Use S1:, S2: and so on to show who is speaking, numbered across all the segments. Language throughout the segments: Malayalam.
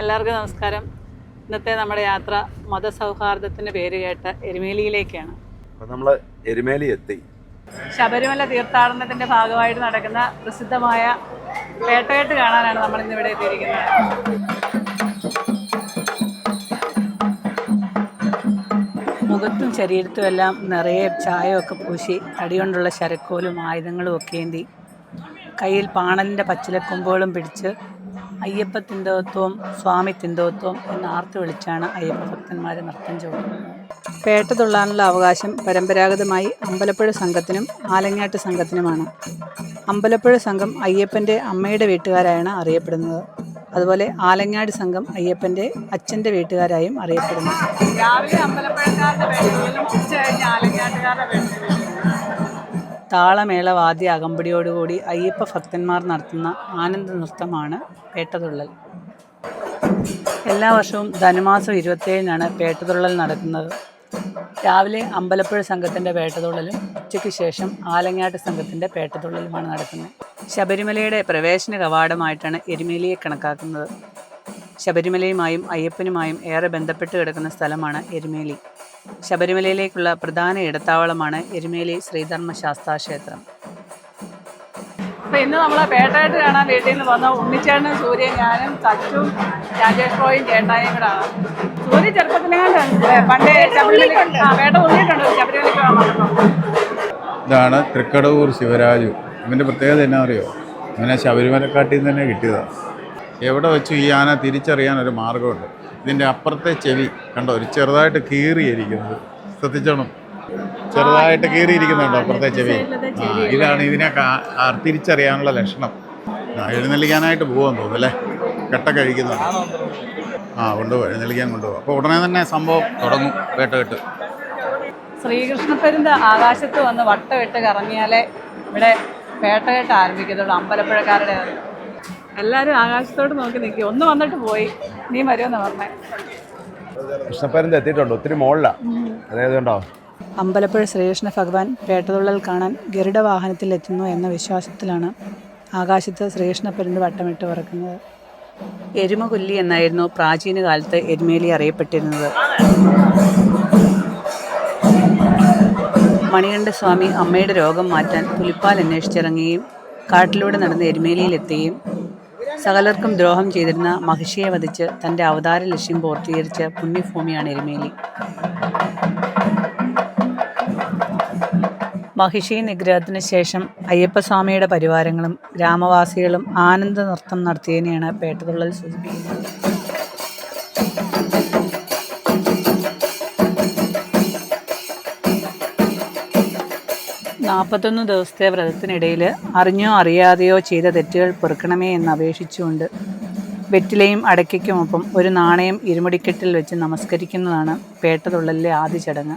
S1: എല്ലാവർക്കും നമസ്കാരം. ഇന്നത്തെ നമ്മുടെ യാത്ര മതസൗഹാർദ്ദത്തിന്റെ പേര് കേട്ട എരുമേലിയിലേക്കാണ്.
S2: നമ്മൾ എരുമേലി എത്തി.
S1: ശബരിമല തീർത്ഥാടനത്തിന്റെ ഭാഗമായിട്ട് നടക്കുന്ന പ്രസിദ്ധമായ വേട്ടയായിട്ട് കാണാനാണ് നമ്മൾ ഇന്ന് ഇവിടെ എത്തിയിരിക്കുന്നത്. മുഖത്തും ശരീരത്തും എല്ലാം നിറയെ ചായമൊക്കെ പൂശി തടികൊണ്ടുള്ള ശരക്കോലും ആയുധങ്ങളും ഒക്കെ ഏന്തി കയ്യിൽ പാണലിന്റെ പച്ചിലക്കൊമ്പുകളും പിടിച്ച് അയ്യപ്പ തിന്തോത്വം സ്വാമി തിന്തോത്വം എന്ന് ആർത്ത് വിളിച്ചാണ് അയ്യപ്പ ഭക്തന്മാരെ നൃത്തം ചോദിക്കുന്നത് പേട്ട തുള്ളാനുള്ള അവകാശം പരമ്പരാഗതമായി അമ്പലപ്പുഴ സംഘത്തിനും ആലങ്ങാട്ട് സംഘത്തിനുമാണ്. അമ്പലപ്പുഴ സംഘം അയ്യപ്പന്റെ അമ്മയുടെ വീട്ടുകാരായാണ് അറിയപ്പെടുന്നത്. അതുപോലെ ആലങ്ങാട് സംഘം അയ്യപ്പന്റെ അച്ഛന്റെ വീട്ടുകാരായും അറിയപ്പെടുന്നു. രാവിലെ അമ്പലപ്പുഴക്കാരുടെ ഉച്ച കഴിഞ്ഞ് ആലങ്ങാട്ടുകാരുടെ താളമേള വാദ്യ അകമ്പടിയോടുകൂടി അയ്യപ്പ ഭക്തന്മാർ നടത്തുന്ന ആനന്ദ നൃത്തമാണ് പേട്ടതുള്ളൽ. എല്ലാ വർഷവും ധനുമാസം ഇരുപത്തേഴിനാണ് പേട്ടതുള്ളൽ നടക്കുന്നത്. രാവിലെ അമ്പലപ്പുഴ സംഘത്തിന്റെ പേട്ടതുള്ളലും ഉച്ചയ്ക്ക് ശേഷം ആലങ്ങാട്ട് സംഘത്തിന്റെ പേട്ടതുള്ളലുമാണ് നടക്കുന്നത്. ശബരിമലയുടെ പ്രവേശന കവാടമായിട്ടാണ് എരുമേലിയെ കണക്കാക്കുന്നത്. ശബരിമലയുമായും അയ്യപ്പനുമായും ഏറെ ബന്ധപ്പെട്ട് കിടക്കുന്ന സ്ഥലമാണ് എരുമേലി. ശബരിമലയിലേക്കുള്ള പ്രധാന ഇടത്താവളമാണ് എരുമേലി ശ്രീധർമ്മ ക്ഷേത്രം അപ്പോൾ ഇന്ന് നമ്മൾ പേട്ടായിട്ട് കാണാൻ വീട്ടിൽ നിന്ന് വന്ന ഉണ്ണിച്ചേട്ടനും സൂര്യൻ ഞാനും സച്ചും രാജേഷ് റോയും ചേട്ടായും കൂടാണ് സൂര്യ ചെറുപ്പത്തിനെങ്ങാണ്ട് പണ്ടേ ശബരിമല ആ പേട്ട ഉള്ളിട്ടുണ്ട് ശബരിമലയ്ക്ക് വന്നപ്പോൾ.
S3: ഇതാണ് തൃക്കടവൂർ ശിവരാജു. ഇവന്റെ പ്രത്യേകത എന്നാ അറിയോ ഇവനെ ശബരിമലക്കാട്ടിൽ നിന്ന് തന്നെ കിട്ടിയതാണ് എവിടെ വെച്ചു ഈ ആന തിരിച്ചറിയാൻ ഒരു മാർഗമുണ്ട്. ഇതിന്റെ അപ്പുറത്തെ ചെവി കണ്ടോ ഒരു ചെറുതായിട്ട് കീറിയിരിക്കുന്നത്. ശ്രദ്ധിച്ചോണം. ചെറുതായിട്ട് കീറിയിരിക്കുന്നുണ്ടോ അപ്പുറത്തെ ചെവി? ആ ഇതാണ് ഇതിനെ തിരിച്ചറിയാനുള്ള ലക്ഷണം. എഴുന്നള്ളിക്കാനായിട്ട് പോകാൻ തോന്നുന്നു അല്ലേ? കെട്ട കഴിക്കുന്നുണ്ട്. ആ കൊണ്ടുപോകും എഴുന്നള്ളിക്കാൻ കൊണ്ടുപോകും അപ്പോൾ ഉടനെ തന്നെ സംഭവം തുടങ്ങും വേട്ടകെട്ട്
S1: ശ്രീകൃഷ്ണപ്പരുന്ത് ആകാശത്ത് വന്ന് വട്ടമിട്ട് കറങ്ങിയാലേ ഇവിടെ പേട്ടകെട്ട് ആരംഭിക്കത്തുള്ളൂ അമ്പലപ്പുഴക്കാരുടെ എല്ലാവരും ആകാശത്തോട് നോക്കി നിൽക്കി ഒന്ന് വന്നിട്ട് പോയി. നീ വരുമെന്ന് പറഞ്ഞേ.
S2: കൃഷ്ണപ്പരന്ത് എത്തിയിട്ടുണ്ട്. ഒത്തിരി മുകളിലാണ് അതായത് കണ്ടോ
S1: അമ്പലപ്പുഴ ശ്രീകൃഷ്ണ ഭഗവാൻ പേട്ടതുള്ളൽ കാണാൻ ഗരുഡ വാഹനത്തിൽ എത്തുന്നു എന്ന വിശ്വാസത്തിലാണ് ആകാശത്ത് ശ്രീകൃഷ്ണപ്പരുന്ത് വട്ടമിട്ട് പറക്കുന്നത് എരുമകൊല്ലി എന്നായിരുന്നു പ്രാചീന കാലത്ത് എരുമേലി അറിയപ്പെട്ടിരുന്നത്. മണികണ്ഠ സ്വാമി അമ്മയുടെ രോഗം മാറ്റാൻ പുലിപ്പാൽ അന്വേഷിച്ചിറങ്ങുകയും കാട്ടിലൂടെ നടന്ന് എരുമേലിയിലെത്തുകയും സകലർക്കും ദ്രോഹം ചെയ്തിരുന്ന മഹിഷിയെ വധിച്ച് തന്റെ അവതാര ലക്ഷ്യം പൂർത്തീകരിച്ച പുണ്യഭൂമിയാണ് എരുമേലി. മഹിഷി നിഗ്രഹത്തിന് ശേഷം അയ്യപ്പസ്വാമിയുടെ പരിവാരങ്ങളും ഗ്രാമവാസികളും ആനന്ദ നൃത്തം നടത്തിയതിനെയാണ് പേട്ടതുള്ളൽ സൂചിപ്പിക്കുന്നത്. നാൽപ്പത്തൊന്ന് ദിവസത്തെ വ്രതത്തിനിടയിൽ അറിഞ്ഞോ അറിയാതെയോ ചെയ്ത തെറ്റുകൾ പെറുക്കണമേ എന്ന് അപേക്ഷിച്ചുകൊണ്ട് വെറ്റിലയും അടയ്ക്കയ്ക്കുമൊപ്പം ഒരു നാണയം ഇരുമുടിക്കെട്ടിൽ വെച്ച് നമസ്കരിക്കുന്നതാണ് പേട്ടതുള്ളലിലെ ആദ്യ ചടങ്ങ്.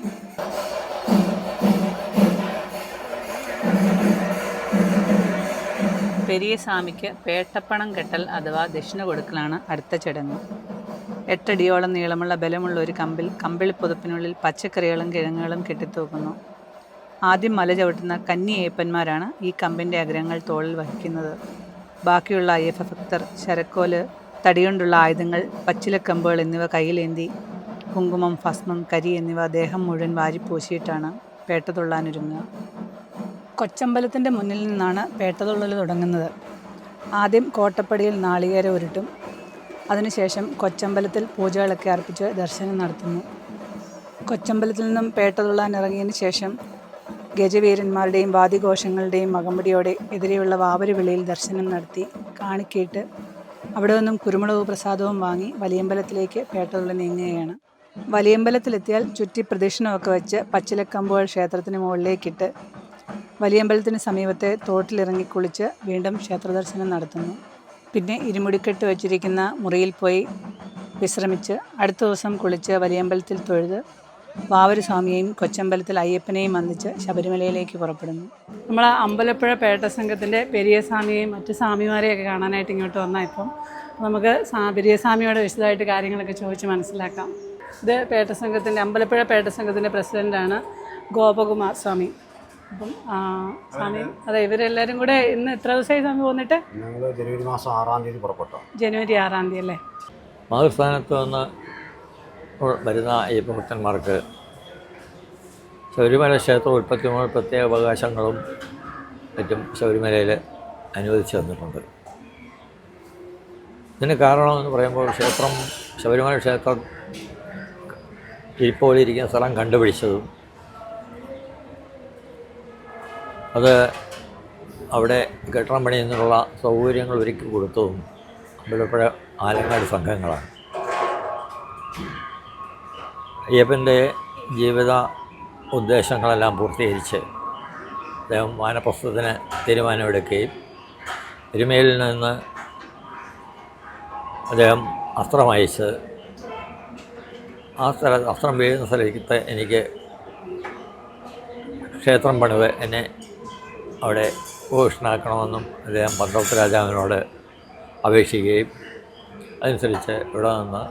S1: പെരിയ സ്വാമിക്ക് പേട്ടപ്പണം കെട്ടൽ അഥവാ ദക്ഷിണ കൊടുക്കലാണ് അടുത്ത ചടങ്ങ്. എട്ടടിയോളം നീളമുള്ള ബലമുള്ള ഒരു കമ്പിൽ കമ്പിളി പുതപ്പിനുള്ളിൽ പച്ചക്കറികളും കിഴങ്ങുകളും കെട്ടിത്തൂക്കുന്നു. ആദ്യം മല ചവിട്ടുന്ന കന്നി അയ്യപ്പന്മാരാണ് ഈ കമ്പിന്റെ അഗ്രഹങ്ങൾ തോളിൽ വഹിക്കുന്നത്. ബാക്കിയുള്ള ഐ എഫ് ഭക്തർ ശരക്കോൽ തടികൊണ്ടുള്ള ആയുധങ്ങൾ പച്ചിലക്കമ്പുകൾ എന്നിവ കയ്യിലേന്തി കുങ്കുമം ഭസ്മം കരി എന്നിവ ദേഹം മുഴുവൻ വാരിപ്പൂശിയിട്ടാണ് പേട്ട തുള്ളാനൊരുങ്ങുക കൊച്ചമ്പലത്തിന്റെ മുന്നിൽ നിന്നാണ് പേട്ടതുള്ളൽ തുടങ്ങുന്നത്. ആദ്യം കോട്ടപ്പടിയിൽ നാളികേര ഉരുട്ടും. അതിനുശേഷം കൊച്ചമ്പലത്തിൽ പൂജകളൊക്കെ അർപ്പിച്ച് ദർശനം നടത്തുന്നു. കൊച്ചമ്പലത്തിൽ നിന്നും പേട്ടതുള്ളാൻ ഇറങ്ങിയതിന് ശേഷം ഗജവീരന്മാരുടെയും വാദിഘോഷങ്ങളുടെയും അകമ്പടിയോടെ എതിരെയുള്ള വാവരവിളിയിൽ ദർശനം നടത്തി കാണിക്കേട്ട് അവിടെ നിന്നും കുരുമുളക് പ്രസാദവും വാങ്ങി വലിയമ്പലത്തിലേക്ക് പേട്ടതുള്ള നീങ്ങുകയാണ്. വലിയമ്പലത്തിലെത്തിയാൽ ചുറ്റി പ്രദക്ഷിണമൊക്കെ വെച്ച് പച്ചിലക്കമ്പുകൾ ക്ഷേത്രത്തിന് മുകളിലേക്കിട്ട് വലിയമ്പലത്തിന് സമീപത്തെ തോട്ടിലിറങ്ങി കുളിച്ച് വീണ്ടും ക്ഷേത്രദർശനം നടത്തുന്നു. പിന്നെ ഇരുമുടിക്കെട്ട് വച്ചിരിക്കുന്ന മുറിയിൽ പോയി വിശ്രമിച്ച് അടുത്ത ദിവസം കുളിച്ച് വലിയമ്പലത്തിൽ തൊഴുത് വാവര് സ്വാമിയെയും കൊച്ചമ്പലത്തിൽ അയ്യപ്പനെയും വന്ദിച്ച് ശബരിമലയിലേക്ക് പുറപ്പെടുന്നു. നമ്മൾ അമ്പലപ്പുഴ പേട്ട സംഘത്തിന്റെ പെരിയ സ്വാമിയെയും മറ്റു സ്വാമിമാരെയൊക്കെ കാണാനായിട്ട് ഇങ്ങോട്ട് വന്നാൽ ഇപ്പം. നമുക്ക് സാ- പെരിയ സ്വാമിയോട് വിശദമായിട്ട് കാര്യങ്ങളൊക്കെ ചോദിച്ച് മനസ്സിലാക്കാം. ഇത് പേട്ട സംഘത്തിന്റെ അമ്പലപ്പുഴ പേട്ട സംഘത്തിന്റെ പ്രസിഡന്റാണ് ഗോപകുമാർ സ്വാമി. അപ്പം ആ, സ്വാമി അതെ ഇവരെല്ലാവരും കൂടെ ഇന്ന് എത്ര ദിവസമായി സ്വാമി പോന്നിട്ട്
S4: ഞങ്ങൾ ജനുവരി മാസം ആറാം തീയതി പുറപ്പെട്ടു.
S1: ജനുവരി ആറാം തീയതി അല്ലേ?
S4: മാതൃസ്ഥാനത്ത് നിന്ന് വരുന്ന ഈ ഭക്തന്മാർക്ക് ശബരിമല ക്ഷേത്ര ഉൽപ്പത്തിയുള്ള പ്രത്യേക അവകാശങ്ങളും മറ്റും ശബരിമലയിൽ അനുവദിച്ചു തന്നിട്ടുണ്ട്. ഇതിന് കാരണമെന്ന് പറയുമ്പോൾ ക്ഷേത്രം ശബരിമല ക്ഷേത്രം ഇരിപ്പോലിരിക്കുന്ന സ്ഥലം കണ്ടുപിടിച്ചതും അത് അവിടെ കെട്ടിടം പണിയുന്നതിനുള്ള സൗകര്യങ്ങൾ ഒരുക്കി കൊടുത്തതും അമ്പലപ്പുഴ ആലങ്ങാട് സംഘങ്ങളാണ്. അയ്യപ്പന്റെ ജീവിത ഉദ്ദേശങ്ങളെല്ലാം പൂർത്തീകരിച്ച് അദ്ദേഹം വാനപ്രസ്ഥത്തിന് തീരുമാനമെടുക്കുകയും എരുമയിൽ നിന്ന് അദ്ദേഹം അസ്ത്രം അയച്ച് ആ സ്ഥല അസ്ത്രം വീഴുന്ന സ്ഥലത്ത് എനിക്ക് ക്ഷേത്രം പണിത് എന്നെ അവിടെ ഭൂഷണാക്കണമെന്നും അദ്ദേഹം പന്ത്രത്ത് രാജാവിനോട് അപേക്ഷിക്കുകയും. അതനുസരിച്ച് ഇവിടെ നിന്ന്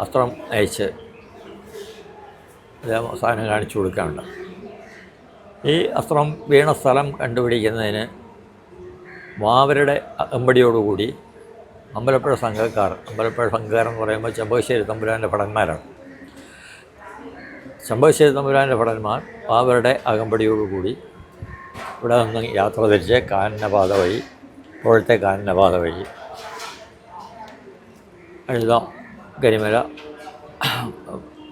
S4: അസ്ത്രം അയച്ച് സാധനം കാണിച്ചു കൊടുക്കാറുണ്ട് ഈ അസ്ത്രം വീണ സ്ഥലം കണ്ടുപിടിക്കുന്നതിന് മാവരുടെ അമ്പടിയോടുകൂടി അമ്പലപ്പുഴ സംഘക്കാർ അമ്പലപ്പുഴ സംഘക്കാർ എന്ന് പറയുമ്പോൾ ചെമ്പകശ്ശേരി തമ്പുരാന്റെ ഭടന്മാരാണ്. ചെമ്പകശ്ശേരി തമ്പുരാന്റെ ഭടന്മാർ മാവരുടെ അകമ്പടിയോടുകൂടി ഇവിടെ നിന്ന് യാത്ര തിരിച്ച് കാനനപാത വഴി ഇപ്പോഴത്തെ കാനനപാത വഴി എഴുതാം കരിമല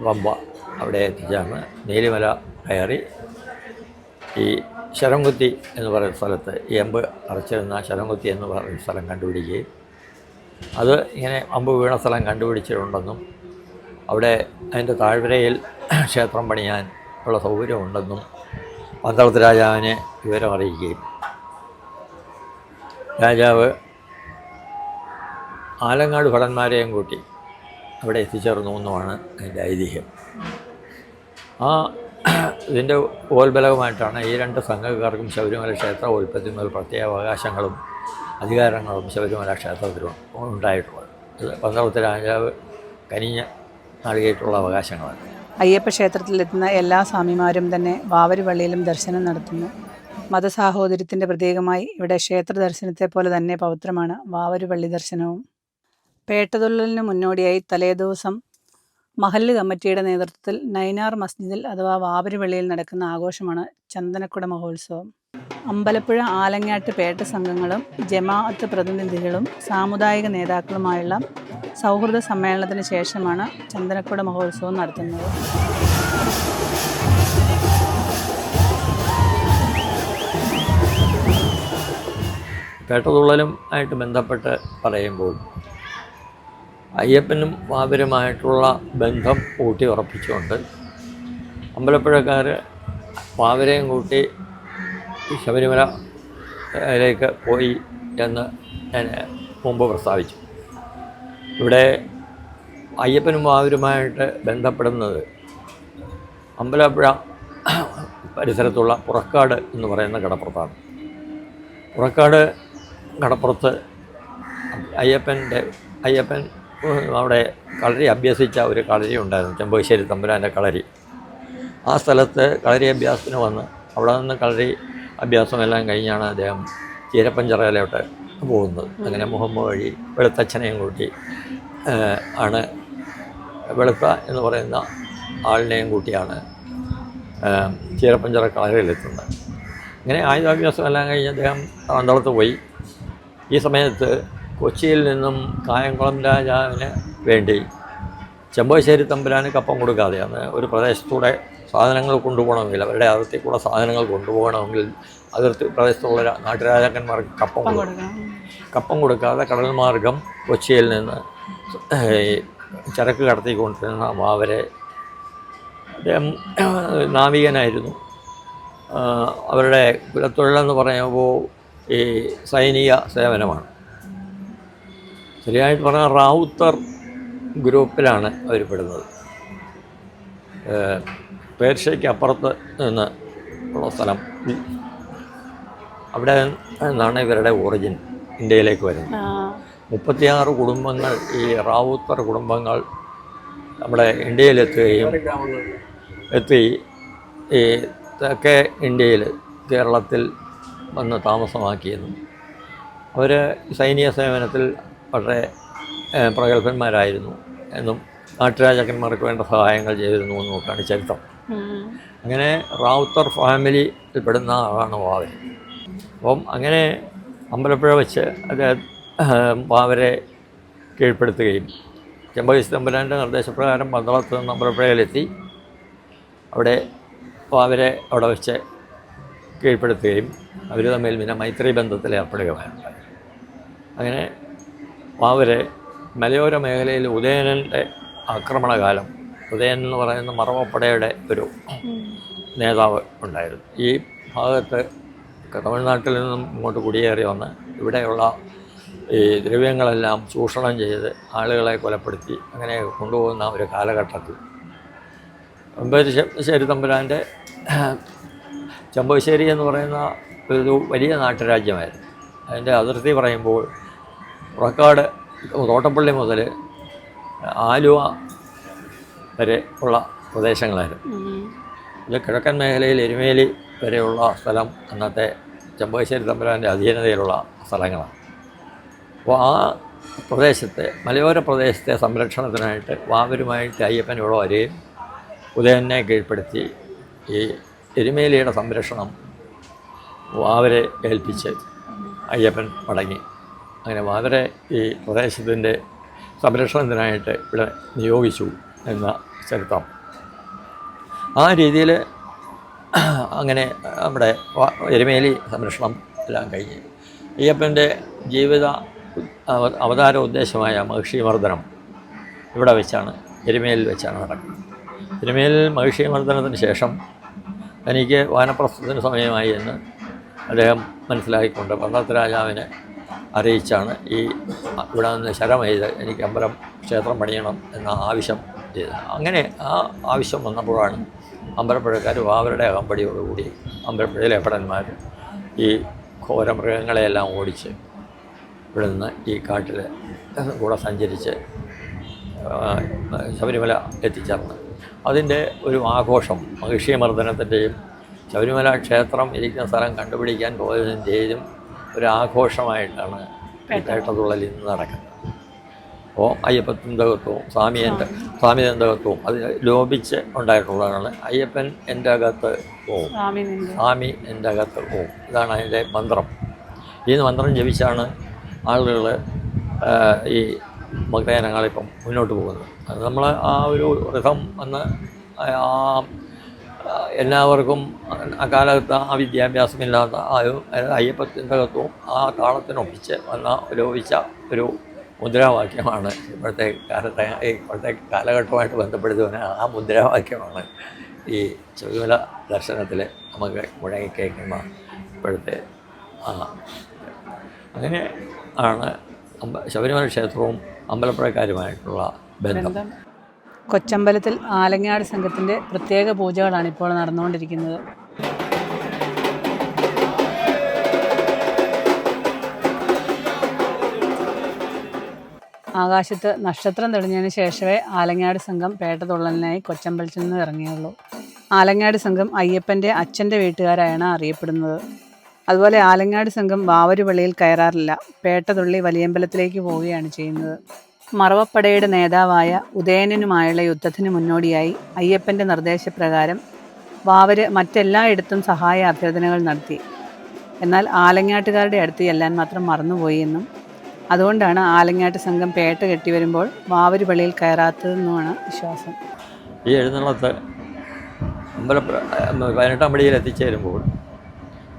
S4: പമ്പ അവിടെ എത്തിച്ചാണ് നീലിമല കയറി. ഈ ശരംകുത്തി എന്ന് പറയുന്ന സ്ഥലത്ത് ഈ അമ്പ് അറച്ചിരുന്ന ശരംകുത്തി എന്ന് പറയുന്ന സ്ഥലം കണ്ടുപിടിക്കുകയും അത് ഇങ്ങനെ അമ്പ് വീണ സ്ഥലം കണ്ടുപിടിച്ചിട്ടുണ്ടെന്നും അവിടെ അതിന്റെ താഴ്വരയിൽ ക്ഷേത്രം പണിയാൻ ഉള്ള സൗകര്യമുണ്ടെന്നും പന്തളത്ത് രാജാവിനെ വിവരം അറിയിക്കുകയും. രാജാവ് ആലങ്ങാട് ഭടന്മാരെയും കൂട്ടി അവിടെ എത്തിച്ചേർന്നു എന്നുമാണ് അതിന്റെ ഐതിഹ്യം. ആ ഇതിന്റെ ഓൽബലകമായിട്ടാണ് ഈ രണ്ട് സംഘക്കാർക്കും ശബരിമല ക്ഷേത്ര ഉൽപ്പത്തിന്മേൽ പ്രത്യേക അവകാശങ്ങളും അധികാരങ്ങളും ശബരിമല ക്ഷേത്രത്തിൽ ഉണ്ടായിട്ടുള്ളത്. ഇത് പന്തളത്ത് രാജാവ് കനിഞ്ഞ് നൽകിയിട്ടുള്ള അവകാശങ്ങളാണ്.
S1: അയ്യപ്പ ക്ഷേത്രത്തിലെത്തുന്ന എല്ലാ സ്വാമിമാരും തന്നെ വാവരുപള്ളിയിലും ദർശനം നടത്തുന്നു. മതസാഹോദര്യത്തിന്റെ പ്രതീകമായി ഇവിടെ ക്ഷേത്ര ദർശനത്തെ പോലെ തന്നെ പവിത്രമാണ് വാവരുപള്ളി ദർശനവും. പേട്ടതുള്ളലിന് മുന്നോടിയായി തലേദിവസം മഹല്ല് കമ്മിറ്റിയുടെ നേതൃത്വത്തിൽ നൈനാർ മസ്ജിദിൽ അഥവാ വാവരുപള്ളിയിൽ നടക്കുന്ന ആഘോഷമാണ് ചന്ദനക്കുട മഹോത്സവം. അമ്പലപ്പുഴ ആലങ്ങാട്ട് പേട്ട സംഘങ്ങളും ജമാഅത്ത് പ്രതിനിധികളും സാമുദായിക നേതാക്കളുമായുള്ള സൗഹൃദ സമ്മേളനത്തിന് ശേഷമാണ് ചന്ദനക്കുട മഹോത്സവം നടത്തുന്നത്.
S4: പേട്ടതുള്ളലും ആയിട്ട് ബന്ധപ്പെട്ട് പറയുമ്പോൾ അയ്യപ്പനും വാവരുമായിട്ടുള്ള ബന്ധം ഊട്ടി ഉറപ്പിച്ചുകൊണ്ട് അമ്പലപ്പുഴക്കാർ വാവരെയും കൂട്ടി ശബരിമലയിലേക്ക് പോയി എന്ന് ഞാൻ മുമ്പ് പ്രസ്താവിച്ചു. ഇവിടെ അയ്യപ്പനും വാവരുമായിട്ട് ബന്ധപ്പെടുന്നത് അമ്പലപ്പുഴ പരിസരത്തുള്ള പുറക്കാട് എന്ന് പറയുന്ന കടപ്പുറത്താണ്. പുറക്കാട് കടപ്പുറത്ത് അയ്യപ്പന്റെ അയ്യപ്പൻ അവിടെ കളരി അഭ്യസിച്ച ഒരു കളരി ഉണ്ടായിരുന്നു ചെമ്പകശ്ശേരി തമ്പുരാന്റെ കളരി. ആ സ്ഥലത്ത് കളരി അഭ്യാസത്തിന് വന്ന് അവിടെ നിന്ന് കളരി അഭ്യാസമെല്ലാം കഴിഞ്ഞാണ് അദ്ദേഹം ചീരപ്പഞ്ചറയിലോട്ട് പോകുന്നത്. അങ്ങനെ മുഹമ്മദ് വഴി വെളുത്തച്ഛനെയും കൂട്ടി ആണ് വെളുത്ത എന്ന് പറയുന്ന ആളിനെയും കൂട്ടിയാണ് ചീരപ്പഞ്ചറ കളരിയിലെത്തുന്നത്. ഇങ്ങനെ ആയുധാഭ്യാസം എല്ലാം കഴിഞ്ഞ് അദ്ദേഹം പന്തളത്ത് പോയി. ഈ സമയത്ത് കൊച്ചിയിൽ നിന്നും കായംകുളം രാജാവിന് വേണ്ടി ചെമ്പോശ്ശേരി തമ്പുരാന് കപ്പം കൊടുക്കാതെ അന്ന് ഒരു പ്രദേശത്തൂടെ സാധനങ്ങൾ കൊണ്ടുപോകണമെങ്കിൽ അവരുടെ അതിർത്തി കൂടെ സാധനങ്ങൾ കൊണ്ടുപോകണമെങ്കിൽ അതിർത്തി പ്രദേശത്തുള്ള നാട്ടുരാജാക്കന്മാർക്ക് കപ്പം കൊടുക്കും. കപ്പം കൊടുക്കാതെ കടൽ മാർഗം കൊച്ചിയിൽ നിന്ന് ചരക്ക് കടത്തിക്കൊണ്ടിരുന്ന അവരെ അദ്ദേഹം നാവികനായിരുന്നു. അവരുടെ കുലത്തൊഴിലെന്ന് പറയുമ്പോൾ ഈ സൈനിക സേവനമാണ്. ശരിയായിട്ട് പറഞ്ഞാൽ റാവുത്തർ ഗ്രൂപ്പിലാണ് അവർ പെടുന്നത്. പേർഷ്യയ്ക്ക് അപ്പുറത്ത് നിന്ന് ഉള്ള സ്ഥലം. അവിടെ നിന്നാണ് ഇവരുടെ ഒറിജിൻ ഇന്ത്യയിലേക്ക് വരുന്നത്. മുപ്പത്തിയാറ് കുടുംബങ്ങൾ ഈ റാവുത്തർ കുടുംബങ്ങൾ നമ്മുടെ ഇന്ത്യയിലെത്തുകയും എത്തി. ഈ തെക്കേ ഇന്ത്യയിൽ കേരളത്തിൽ വന്ന് താമസമാക്കിയിരുന്നു. അവർ സൈനിക സേവനത്തിൽ വളരെ പ്രഗത്ഭന്മാരായിരുന്നു എന്നും നാട്ടുരാജാക്കന്മാർക്ക് വേണ്ട സഹായങ്ങൾ ചെയ്തിരുന്നു എന്നൊക്കെയാണ് ചരിത്രം. അങ്ങനെ റാവുത്തർ ഫാമിലിയിൽപ്പെടുന്ന ആളാണ് വാവൻ. അപ്പം അങ്ങനെ അമ്പലപ്പുഴ വെച്ച് അദ്ദേഹം വാവരെ കീഴ്പ്പെടുത്തുകയും ചെമ്പകേശ് തമ്പുരാന്റെ നിർദ്ദേശപ്രകാരം പന്തളത്ത് നിന്ന് അമ്പലപ്പുഴയിലെത്തി. അവിടെ വാവരെ അവിടെ വെച്ച് കീഴ്പ്പെടുത്തുകയും അവർ തമ്മിൽ പിന്നെ മൈത്രി ബന്ധത്തിൽ ഏർപ്പെടുകയാണ് അങ്ങനെ വാവരെ മലയോര മേഖലയിൽ ഉദയനന്റെ ആക്രമണകാലം. ഉദയൻ എന്ന് പറയുന്ന മറവപ്പടയുടെ ഒരു നേതാവ് ഉണ്ടായിരുന്നു. ഈ ഭാഗത്ത് തമിഴ്നാട്ടിൽ നിന്നും ഇങ്ങോട്ട് കുടിയേറി വന്ന് ഇവിടെയുള്ള ഈ ദ്രവ്യങ്ങളെല്ലാം ചൂഷണം ചെയ്ത് ആളുകളെ കൊലപ്പെടുത്തി അങ്ങനെ കൊണ്ടുപോകുന്ന ഒരു കാലഘട്ടത്തിൽ. ചെമ്പശ്ശേരി തമ്പുരാന്റെ ചെമ്പശ്ശേരി എന്ന് പറയുന്ന ഒരു വലിയ നാട്ടുരാജ്യമായിരുന്നു. അതിന്റെ അതിർത്തി പറയുമ്പോൾ പുറക്കാട് തോട്ടപ്പള്ളി മുതൽ ആലുവ വരെ ഉള്ള പ്രദേശങ്ങളായിരുന്നു. ഇത് കിഴക്കൻ മേഖലയിൽ എരുമേലി വരെയുള്ള സ്ഥലം അന്നത്തെ ചെമ്പകശ്ശേരി തമ്പുരാന്റെ അധീനതയിലുള്ള സ്ഥലങ്ങളാണ്. അപ്പോൾ ആ പ്രദേശത്തെ മലയോര പ്രദേശത്തെ സംരക്ഷണത്തിനായിട്ട് വാവരുമായിട്ട് അയ്യപ്പൻ ഇവിടെ വരികയും ഉദയനെ കീഴ്പ്പെടുത്തി ഈ എരുമേലിയുടെ സംരക്ഷണം വാവരെ ഏൽപ്പിച്ച് അയ്യപ്പൻ മടങ്ങി. അങ്ങനെ മാതരെ ഈ പ്രദേശത്തിന്റെ സംരക്ഷണത്തിനായിട്ട് ഇവിടെ നിയോഗിച്ചു എന്ന ചരിത്രം. ആ രീതിയിൽ അങ്ങനെ നമ്മുടെ എരുമേലി സംരക്ഷണം എല്ലാം കഴിഞ്ഞ്. അയ്യപ്പന്റെ ജീവിത അവതാര ഉദ്ദേശമായ മഹിഷിമർദ്ദനം ഇവിടെ വെച്ചാണ് എരുമേലിൽ വെച്ചാണ് നടക്കുന്നത്. എരുമേലിൽ മഹിഷിമർദ്ദനത്തിന് ശേഷം തനിക്ക് വാനപ്രസ്ഥത്തിന് സമയമായി എന്ന് അദ്ദേഹം മനസ്സിലാക്കിക്കൊണ്ട് പണ്ടത്തെ രാജാവിനെ അറിയിച്ചാണ് ഈ ഇവിടെ നിന്ന് ശരമെയ്ത് എനിക്ക് അമ്പലം ക്ഷേത്രം പണിയണം എന്ന ആവശ്യം ചെയ്തത്. അങ്ങനെ ആ ആവശ്യം വന്നപ്പോഴാണ് അമ്പലപ്പുഴക്കാർ അവരുടെ അകമ്പടിയോടുകൂടി അമ്പലപ്പുഴയിലെ ഭടന്മാർ ഈ ഘോരമൃഗങ്ങളെയെല്ലാം ഓടിച്ച് ഇവിടെ നിന്ന് ഈ കാട്ടിൽ കൂടെ സഞ്ചരിച്ച് ശബരിമല എത്തിച്ചേർന്ന്. അതിന്റെ ഒരു ആഘോഷം മഹിഷീമർദ്ദനത്തിന്റെയും ശബരിമല ക്ഷേത്രം ഇരിക്കുന്ന സ്ഥലം കണ്ടുപിടിക്കാൻ പോയതിന്റെയും ഒരു ആഘോഷമായിട്ടാണ് പേട്ടതുള്ളൽ ഇന്ന് നടക്കുന്നത്. അപ്പോൾ അയ്യപ്പത്തിന്റെകത്വവും സ്വാമിയന്റെ തകത്വവും അത് ലോപിച്ച് ഉണ്ടായിട്ടുള്ളതാണ്. അയ്യപ്പൻ എന്റെ അകത്ത് പോവും.
S1: സ്വാമി
S4: സ്വാമി എന്റെ അകത്ത് പോവും. ഇതാണ് അതിന്റെ മന്ത്രം. ഈ മന്ത്രം ജപിച്ചാണ് ആളുകൾ ഈ ഭക്തജനങ്ങളിപ്പം മുന്നോട്ട് പോകുന്നത്. അത് നമ്മൾ ആ ഒരു രഥം വന്ന് ആ എല്ലാവർക്കും അക്കാലത്ത് ആ വിദ്യാഭ്യാസമില്ലാത്ത ആ ഒരു അയ്യപ്പത്തിന്റെ അകത്തും ആ താളത്തിനൊപ്പിച്ച് വന്ന ലോപിച്ച ഒരു മുദ്രാവാക്യമാണ് ഇപ്പോഴത്തെ കാലത്തെ ഇപ്പോഴത്തെ കാലഘട്ടമായിട്ട് ബന്ധപ്പെടുത്തുന്ന ആ മുദ്രാവാക്യമാണ് ഈ ശബരിമല ദർശനത്തിൽ നമുക്ക് മുഴങ്ങി കേൾക്കുന്ന ഇപ്പോഴത്തെ ആ അങ്ങനെ ആണ് ശബരിമല ക്ഷേത്രവും അമ്പലപ്പുഴക്കാരുമായിട്ടുള്ള ബന്ധം.
S1: കൊച്ചമ്പലത്തിൽ ആലങ്ങാട് സംഘത്തിന്റെ പ്രത്യേക പൂജകളാണ് ഇപ്പോൾ നടന്നുകൊണ്ടിരിക്കുന്നത്. ആകാശത്ത് നക്ഷത്രം തെളിഞ്ഞതിന് ശേഷമേ ആലങ്ങാട് സംഘം പേട്ടതുള്ളലിനായി കൊച്ചമ്പലത്തിൽ നിന്ന് ഇറങ്ങിയുള്ളൂ. ആലങ്ങാട് സംഘം അയ്യപ്പന്റെ അച്ഛന്റെ വീട്ടുകാരായാണ് അറിയപ്പെടുന്നത്. അതുപോലെ ആലങ്ങാട് സംഘം വാവരുപള്ളിയിൽ കയറാറില്ല. പേട്ടതുള്ളി വലിയമ്പലത്തിലേക്ക് പോവുകയാണ് ചെയ്യുന്നത്. മറവപ്പടയുടെ നേതാവായ ഉദയനനുമായുള്ള യുദ്ധത്തിന് മുന്നോടിയായി അയ്യപ്പന്റെ നിർദ്ദേശപ്രകാരം വാവര് മറ്റെല്ലായിടത്തും സഹായ അഭ്യർത്ഥനകൾ നടത്തി. എന്നാൽ ആലങ്ങാട്ടുകാരുടെ അടുത്ത് ചെല്ലാൻ മാത്രം മറന്നുപോയി എന്നും അതുകൊണ്ടാണ് ആലങ്ങാട്ട് സംഘം പേട്ട കെട്ടി വരുമ്പോൾ വാവര് പള്ളിയിൽ കയറാത്തതെന്നുമാണ് വിശ്വാസം.
S4: ഈ എഴുന്നള്ളത്ത് പതിനെട്ടാം പടിയിൽ എത്തിച്ചേരുമ്പോൾ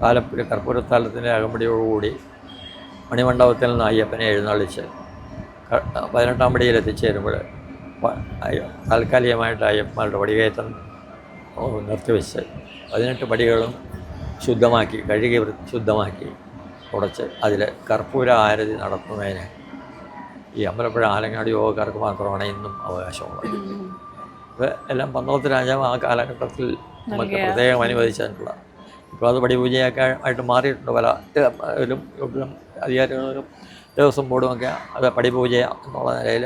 S4: ആലപ്പുഴ കർപ്പൂരത്താലത്തിന്റെ അകമ്പടിയോടുകൂടി മണിമണ്ഡപത്തിൽ നിന്ന് അയ്യപ്പനെ എഴുന്നള്ളിച്ച് പതിനെട്ടാം പടിയിൽ എത്തിച്ചേരുമ്പോൾ താൽക്കാലികമായിട്ട് അയ്യപ്പന്മാരുടെ പടികയറ്റം നിർത്തിവെച്ച് പതിനെട്ട് പടികളും ശുദ്ധമാക്കി കഴുകി ശുദ്ധമാക്കി തുടച്ച് അതിൽ കർപ്പൂര ആരതി നടത്തുന്നതിന് ഈ അമ്പലപ്പുഴ ആലങ്ങാടി യോഗക്കാർക്ക് മാത്രമാണ് ഇന്നും അവകാശമുള്ളത്. ഇത് എല്ലാം പന്തളത്ത് രാജാവ് ആ കാലഘട്ടത്തിൽ നമുക്ക് പ്രത്യേകം അനുവദിച്ചിട്ടുള്ള ഇപ്പോൾ അത് പടിപൂജയൊക്കെ ആയിട്ട് മാറിയിട്ടുണ്ട്. പല ഇതിലും അധികാരികളും ദേവസ്വം ബോർഡുമൊക്കെ അത് പടിപൂജ എന്നുള്ള നിലയിൽ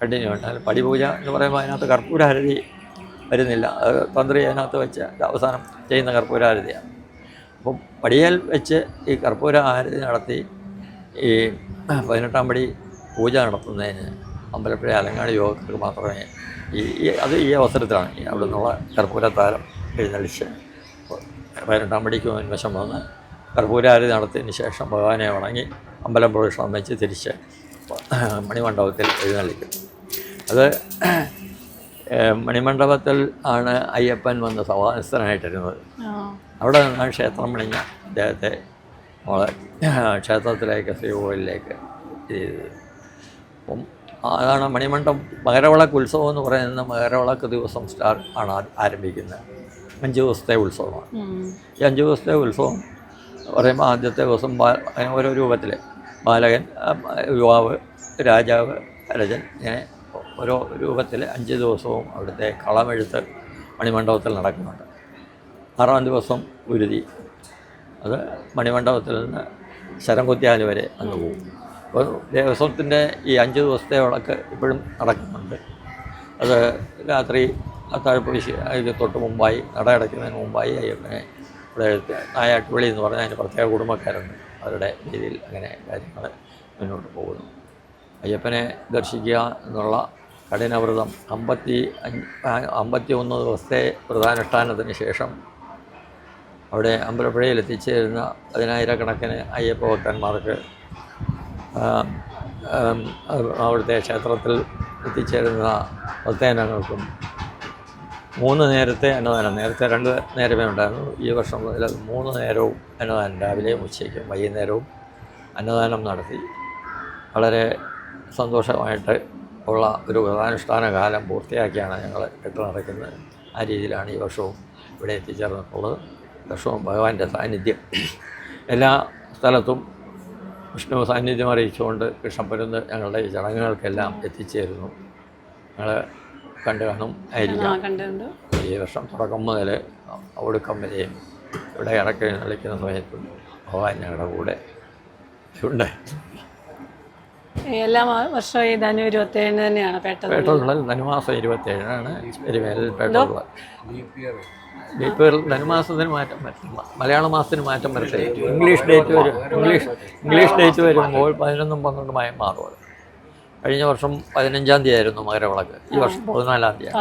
S4: കണ്ടിന്യൂ ഉണ്ട് അതിൽ പടിപൂജ എന്ന് പറയുമ്പോൾ അതിനകത്ത് കർപ്പൂരാരതി വരുന്നില്ല. അത് തന്ത്രി അതിനകത്ത് വെച്ച് അവസാനം ചെയ്യുന്ന കർപ്പൂരാരതിയാണ്. അപ്പം പടിയേൽ വെച്ച് ഈ കർപ്പൂര ആരതി നടത്തി ഈ പതിനെട്ടാം പടി പൂജ നടത്തുന്നതിന് അമ്പലപ്പുഴ അലങ്ങാടി യോഗത്തിൽ മാത്രമേ ഈ അത് ഈ അവസരത്തിലാണ് അവിടെ നിന്നുള്ള കർപ്പൂരത്താരം എഴുന്നള്ളിച്ച് പതിനെട്ടാം പടിക്ക് മുൻവശം വന്ന് കർപ്പൂരാരതി നടത്തിയതിന് ശേഷം ഭഗവാനെ വണങ്ങി അമ്പലം പ്രവേശനം വെച്ച് തിരിച്ച് മണിമണ്ഡപത്തിൽ എഴുന്നള്ളിക്കും അത് മണിമണ്ഡപത്തിൽ ആണ് അയ്യപ്പൻ വന്ന് സമാനസ്ഥനായിട്ടിരുന്നത്
S1: ആ.
S4: അവിടെ നിന്നാണ് ക്ഷേത്രം പണിഞ്ഞ അദ്ദേഹത്തെ നമ്മളെ ക്ഷേത്രത്തിലേക്ക് ശ്രീകോവിലേക്ക് ചെയ്തത് അപ്പം അതാണ് മണിമണ്ഡം മകരവിളക്ക് ഉത്സവം എന്ന് പറയുന്നത് മകരവിളക്ക് ദിവസം സ്റ്റാർ ആണ് ആരംഭിക്കുന്നത്. അഞ്ച് ദിവസത്തെ ഉത്സവമാണ്. ഈ അഞ്ച് ദിവസത്തെ ഉത്സവം പറയുമ്പോൾ ആദ്യത്തെ ദിവസം അങ്ങനെ ഓരോ രൂപത്തിൽ ബാലകൻ യുവാവ് രാജാവ് രജൻ ഇങ്ങനെ ഓരോ രൂപത്തിൽ അഞ്ച് ദിവസവും അവിടുത്തെ കളമെഴുത്ത് മണിമണ്ഡപത്തിൽ നടക്കുന്നുണ്ട്. ആറാം ദിവസം ഉരുതി അത് മണിമണ്ഡപത്തിൽ നിന്ന് ശരംകുത്തിയാൽ വരെ അങ്ങ് പോകും. അപ്പോൾ ദേവസ്വത്തിന്റെ ഈ അഞ്ച് ദിവസത്തെ വിളക്ക് ഇപ്പോഴും നടക്കുന്നുണ്ട്. അത് രാത്രി അത്താഴപ്പ് വിശ ഇത് തൊട്ട് മുമ്പായി നട അടയ്ക്കുന്നതിന് മുമ്പായി അയ്യപ്പനെ ഇവിടെ നായാട്ടുവിളി എന്ന് പറഞ്ഞാൽ അതിന് പ്രത്യേക കുടുംബക്കാരുണ്ട്. അവരുടെ രീതിയിൽ അങ്ങനെ കാര്യങ്ങൾ മുന്നോട്ട് പോകുന്നു. അയ്യപ്പനെ ദർശിക്കുക എന്നുള്ള കഠിനവ്രതം അമ്പത്തി അമ്പത്തി ഒന്ന് ദിവസത്തെ വ്രതാനുഷ്ഠാനത്തിന് ശേഷം അവിടെ അമ്പലപ്പുഴയിൽ എത്തിച്ചേരുന്ന പതിനായിരക്കണക്കിന് അയ്യപ്പ ഭക്തന്മാർക്ക് അവിടുത്തെ ക്ഷേത്രത്തിൽ എത്തിച്ചേരുന്ന ഭക്തജനങ്ങൾക്കും മൂന്ന് നേരത്തെ അന്നദാനം. നേരത്തെ രണ്ട് നേരമേ ഉണ്ടായിരുന്നു. ഈ വർഷം മുതൽ മൂന്ന് നേരവും അന്നദാനം രാവിലെയും ഉച്ചയ്ക്കും വൈകുന്നേരവും അന്നദാനം നടത്തി. വളരെ സന്തോഷമായിട്ട് ഉള്ള ഒരു വ്രതാനുഷ്ഠാന കാലം പൂർത്തിയാക്കിയാണ് ഞങ്ങൾ കെട്ട് നടക്കുന്നത്. ആ രീതിയിലാണ് ഈ വർഷവും ഇവിടെ എത്തിച്ചേർന്നിട്ടുള്ളത്. വർഷവും ഭഗവാന്റെ സാന്നിധ്യം. എല്ലാ സ്ഥലത്തും വിഷ്ണു സാന്നിധ്യം അറിയിച്ചുകൊണ്ട് കൃഷ്ണപ്പരുന്ന് ഞങ്ങളുടെ ഈ ചടങ്ങുകൾക്കെല്ലാം എത്തിച്ചേരുന്നു. ഞങ്ങൾ കണ്ടു കാണും ആയിരിക്കാം. ഈ വർഷം തുടക്കം മുതൽ ഒടുക്കം വരെയും ഇവിടെ ഇറക്കി എഴുന്നള്ളിക്കുന്ന സമയത്തും ഭഗവാൻ ഞങ്ങളുടെ കൂടെ ഉണ്ട്.
S1: എല്ലാ വർഷവും ഈ ധനു ഇരുപത്തേഴിന് തന്നെയാണ് പേട്ടത്
S4: പേട്ടുള്ള ധനുമാസം ഇരുപത്തേഴിനാണ് പേട്ടുള്ളത് ഇപ്പോൾ ധനുമാസത്തിന് മാറ്റം വരും മലയാള മാസത്തിന് മാറ്റം വരട്ടെ ഇംഗ്ലീഷ് ഡേറ്റ് വരും. ഇംഗ്ലീഷ് ഇംഗ്ലീഷ് ഡേറ്റ് വരുമ്പോൾ പതിനൊന്നും പന്ത്രണ്ടുമായി മാറും അത്. കഴിഞ്ഞ വർഷം പതിനഞ്ചാം തീയതി ആയിരുന്നു മകരവിളക്ക്. ഈ വർഷം പതിനാലാം തീയതി.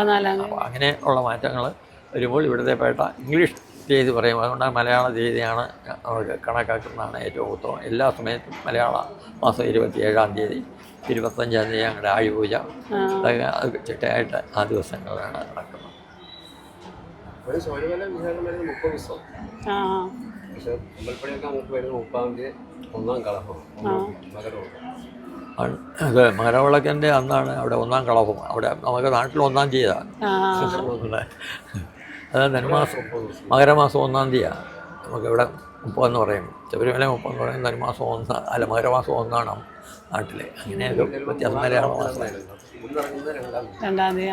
S4: അപ്പോൾ അങ്ങനെ ഉള്ള മാറ്റങ്ങൾ വരുമ്പോൾ ഇവിടുത്തെ പേട്ട ഇംഗ്ലീഷ് തീയതി പറയും അതുകൊണ്ട് മലയാള തീയതിയാണ് അവർക്ക് കണക്കാക്കുന്നതാണ് ഏറ്റവും ഉത്തമം. എല്ലാ സമയത്തും മലയാള മാസം ഇരുപത്തി ഏഴാം തീയതി ഇരുപത്തഞ്ചാം തീയതി ഞങ്ങളുടെ ആഴിപൂജ. അതൊക്കെ അത് ചിട്ടയായിട്ട് ആ ദിവസങ്ങളിലാണ് നടക്കുന്നത്.
S2: പക്ഷെ നമുക്ക് തീയതി ഒന്നാം കളഭം മകരവും
S4: ആണ്. അത് മകരവിളക്കിന്റെ അന്നാണ് അവിടെ ഒന്നാം കളഭം അവിടെ നമുക്ക് നാട്ടിൽ ഒന്നാം തീയതിയാണ്
S1: ആ.
S4: അത് ധനുമാസം മകരമാസം ഒന്നാം തീയതിയാണ് നമുക്കിവിടെ മുപ്പതെന്ന് പറയും. ശബരിമല മുപ്പതെന്ന് പറയും ധനുമാസം ഒന്ന് അല്ല മകരമാസം ഒന്നാണ് നാട്ടിലെ. അങ്ങനെയൊക്കെ വ്യത്യാസം മലയാള മാസം
S2: രണ്ടാം തീയതി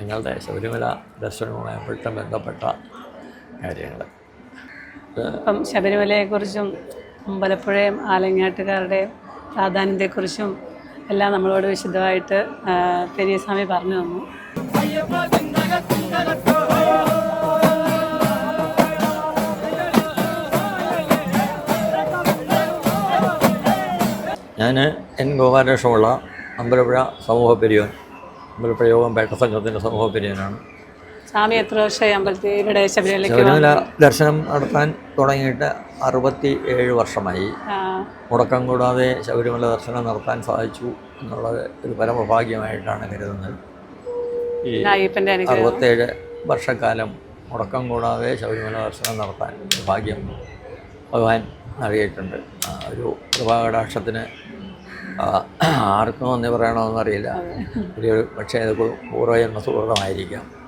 S4: ഞങ്ങളുടെ ശബരിമല ദർശനവുമായിട്ട് ബന്ധപ്പെട്ട കാര്യങ്ങൾ
S1: ശബരിമലയെക്കുറിച്ചും അമ്പലപ്പുഴയും ആലങ്ങാട്ടുകാരുടെയും പ്രാധാന്യത്തെക്കുറിച്ചും എല്ലാം നമ്മളോട് വിശദമായിട്ട് പെരിയസ്വാമി പറഞ്ഞു തന്നു.
S4: ഞാൻ എൻ ഗോപാലകൃഷ്ണമുള്ള അമ്പലപ്പുഴ സമൂഹ പെരിയോൻ അമ്പലപ്പുഴ യോഗം പേട്ട സംഘത്തിന്റെ സമൂഹ പെരിയോനാണ്.
S1: സ്വാമി എത്ര വർഷമായി അമ്പലത്തിൽ ഇവിടെ ശബരിമലയ്ക്ക്
S4: ശബരിമല ദർശനം നടത്താൻ തുടങ്ങിയിട്ട് അറുപത്തി ഏഴ് വർഷമായി മുടക്കം കൂടാതെ ശബരിമല ദർശനം നടത്താൻ സാധിച്ചു എന്നുള്ളത് ഒരു പരമഭാഗ്യമായിട്ടാണ് കരുതുന്നത്. ഈ അറുപത്തേഴ് വർഷക്കാലം മുടക്കം കൂടാതെ ശബരിമല ദർശനം നടത്താൻ ഭാഗ്യം ഭഗവാൻ നൽകിയിട്ടുണ്ട്. ഒരു കൃപാകടാക്ഷത്തിന് ആർക്കും നന്ദി പറയണമെന്നറിയില്ല. ഒരു പക്ഷേ അത് പൂ- പൂർവജന്മ സുഹൃതമായിരിക്കാം. ആ,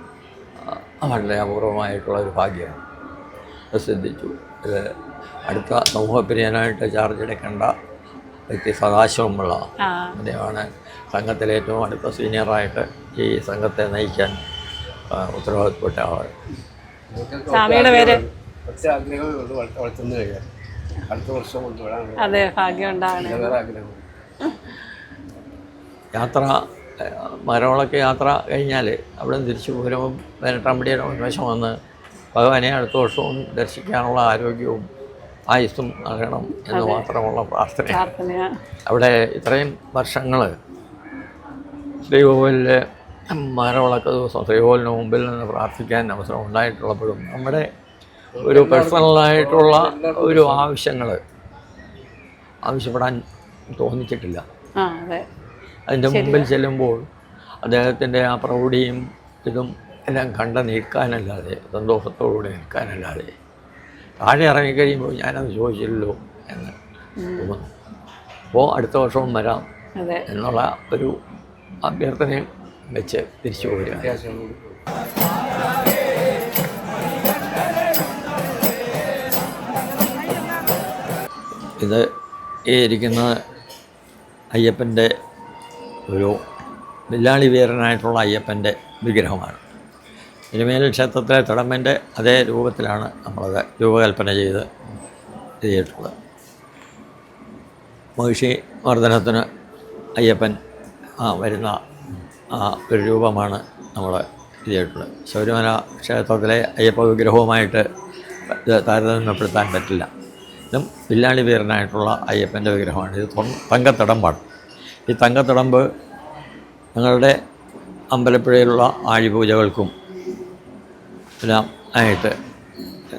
S4: വളരെ അപൂർവമായിട്ടുള്ള ഒരു ഭാഗ്യമാണ്. അത് സിദ്ധിച്ചു ഇത് അടുത്ത സമൂഹപ്രിയനായിട്ട് ചാർജ് എടുക്കേണ്ട വ്യക്തി സദാശിവമുള്ള അദ്ദേഹമാണ്. സംഘത്തിലെ ഏറ്റവും അടുത്ത സീനിയറായിട്ട് ഈ സംഘത്തെ നയിക്കാൻ ഉത്തരവാദിത്തപ്പെട്ട ആൾ
S1: സ്വാമിയുടെ പേര്?
S2: അടുത്ത വർഷം കൊണ്ടുവരാൻ
S1: അതെ ഭാഗ്യം ഉണ്ടാകണേ
S4: യാത്ര മരവളക്ക് യാത്ര കഴിഞ്ഞാൽ അവിടെ നിന്ന് തിരിച്ചു പോരുമ്പം വേനട്ടാമ്പടിയുടെ ഉന്മേഷം വന്ന് ഭഗവാനെ അടുത്ത വർഷവും ദർശിക്കാനുള്ള ആരോഗ്യവും ആയുസ്സും നൽകണം എന്ന് മാത്രമുള്ള പ്രാർത്ഥന അവിടെ ഇത്രയും വർഷങ്ങൾ ശ്രീകോവിലെ മരവിളക്ക ദിവസം ശ്രീകോവിലിന് മുമ്പിൽ നിന്ന് പ്രാർത്ഥിക്കാൻ അവസരം ഉണ്ടായിട്ടുള്ളപ്പോഴും നമ്മുടെ ഒരു പേഴ്സണലായിട്ടുള്ള ഒരു ആവശ്യങ്ങൾ ആവശ്യപ്പെടാൻ തോന്നിച്ചിട്ടില്ല. അതിന്റെ മുമ്പിൽ ചെല്ലുമ്പോൾ അദ്ദേഹത്തിന്റെ ആ പ്രൗഢിയും ഇതും എല്ലാം കണ്ട നിൽക്കാനല്ലാതെ സന്തോഷത്തോടുകൂടി നിൽക്കാനല്ലാതെ താഴെ ഇറങ്ങിക്കഴിയുമ്പോൾ ഞാനത് ചോദിച്ചില്ലല്ലോ എന്ന് തോന്നുന്നു. അപ്പോൾ അടുത്ത വർഷവും വരാം എന്നുള്ള ഒരു അഭ്യർത്ഥനയും വെച്ച് തിരിച്ചു പോരുക ഇത് ഈ ഇരിക്കുന്നത് അയ്യപ്പന്റെ ഒരു വില്ലാളി വീരനായിട്ടുള്ള അയ്യപ്പന്റെ വിഗ്രഹമാണ്. തിരുമേൽ ക്ഷേത്രത്തിലെ തിടമ്പന്റെ അതേ രൂപത്തിലാണ് നമ്മളത് രൂപകൽപ്പന ചെയ്ത് ചെയ്തിട്ടുള്ളത് മഹിഷി മർദ്ദനത്തിന് അയ്യപ്പൻ ആ വരുന്ന ആ ഒരു രൂപമാണ് നമ്മൾ ചെയ്തിട്ടുള്ളത് ശബരിമല ക്ഷേത്രത്തിലെ അയ്യപ്പ വിഗ്രഹവുമായിട്ട് ഇത് താരതമ്യപ്പെടുത്താൻ പറ്റില്ല. ഇതും വില്ലാളി വീരനായിട്ടുള്ള അയ്യപ്പന്റെ വിഗ്രഹമാണ്. ഇത് തങ്കത്തിടമ്പാണ്. ഈ തങ്കത്തിടമ്പ് ഞങ്ങളുടെ അമ്പലപ്പുഴയിലുള്ള ആഴിപൂജകൾക്കും എല്ലാം ആയിട്ട്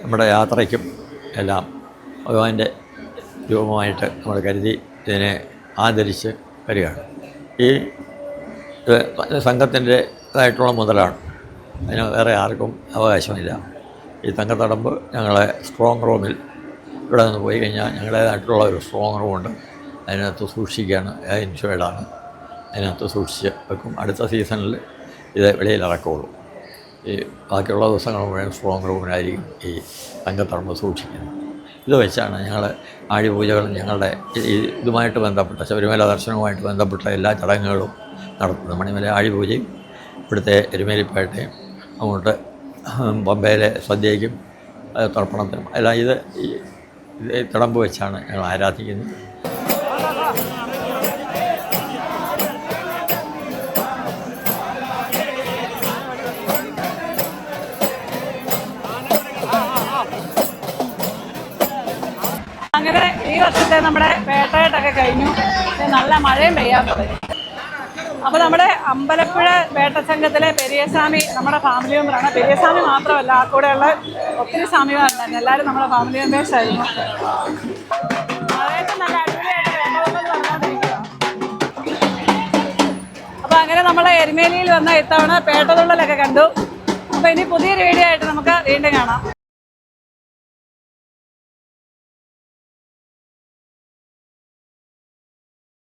S4: നമ്മുടെ യാത്രയ്ക്കും എല്ലാം ഭഗവാന്റെ രൂപമായിട്ട് നമ്മൾ കരുതി ഇതിനെ ആദരിച്ച് വരികയാണ്. ഈ സംഘത്തിന്റെ സംഘത്തിന്റെതായിട്ടുള്ള മുതലാണ്. അതിന് വേറെ ആർക്കും അവകാശമില്ല. ഈ തങ്കത്തടമ്പ് ഞങ്ങളെ സ്ട്രോങ് റൂമിൽ ഇവിടെ നിന്ന് പോയി കഴിഞ്ഞാൽ ഞങ്ങളുടേതായിട്ടുള്ള ഒരു സ്ട്രോങ് റൂമുണ്ട് അതിനകത്ത് സൂക്ഷിക്കുകയാണ്. ഇൻഷുവേഡാണ് അതിനകത്ത് സൂക്ഷിച്ച് വെക്കും. അടുത്ത സീസണിൽ ഇത് വെളിയിൽ ഇറക്കുള്ളൂ. ഈ ബാക്കിയുള്ള ദിവസങ്ങൾ മുഴുവൻ സ്ട്രോങ് റൂമിനായിരിക്കും ഈ തങ്കത്തടമ്പ് സൂക്ഷിക്കുന്നത്. ഇത് വെച്ചാണ് ഞങ്ങൾ ആഴിപൂജകളും ഞങ്ങളുടെ ഇതുമായിട്ട് ബന്ധപ്പെട്ട ശബരിമല ദർശനവുമായിട്ട് ബന്ധപ്പെട്ട എല്ലാ ചടങ്ങുകളും നടത്തുന്നത്. മണിമല ആഴിപൂജയും ഇവിടുത്തെ എരുമേലിപ്പേട്ടയും അങ്ങോട്ട് ബൊമ്പയിലെ സദ്യയ്ക്കും തർപ്പണത്തിനും എല്ലാം ഇത് തിടമ്പ് വെച്ചാണ് ഞങ്ങൾ ആരാധിക്കുന്നത്.
S5: വർഷത്തെ നമ്മുടെ വേട്ടയായിട്ടൊക്കെ കഴിഞ്ഞു. നല്ല മഴയും പെയ്യാൻ തുടങ്ങി. അപ്പോൾ നമ്മുടെ അമ്പലപ്പുഴ വേട്ടസംഘത്തിലെ പെരിയസ്വാമി നമ്മുടെ ഫാമിലി മെമ്പറാണ് പെരിയസ്വാമി മാത്രമല്ല ആ കൂടെയുള്ള ഒത്തിരി സ്വാമിമാരുണ്ടായിരുന്നു എല്ലാവരും നമ്മുടെ ഫാമിലി മെമ്പേഴ്സ് ആയിരുന്നു. നല്ല അടിപൊളിയായിട്ട് അപ്പോൾ അങ്ങനെ നമ്മൾ എരുമേലിയിൽ വന്ന ഇത്തവണ പേട്ടതുള്ളലൊക്കെ കണ്ടു. അപ്പോൾ ഇനി പുതിയൊരു വീഡിയോ ആയിട്ട് നമുക്ക് വീണ്ടും കാണാം.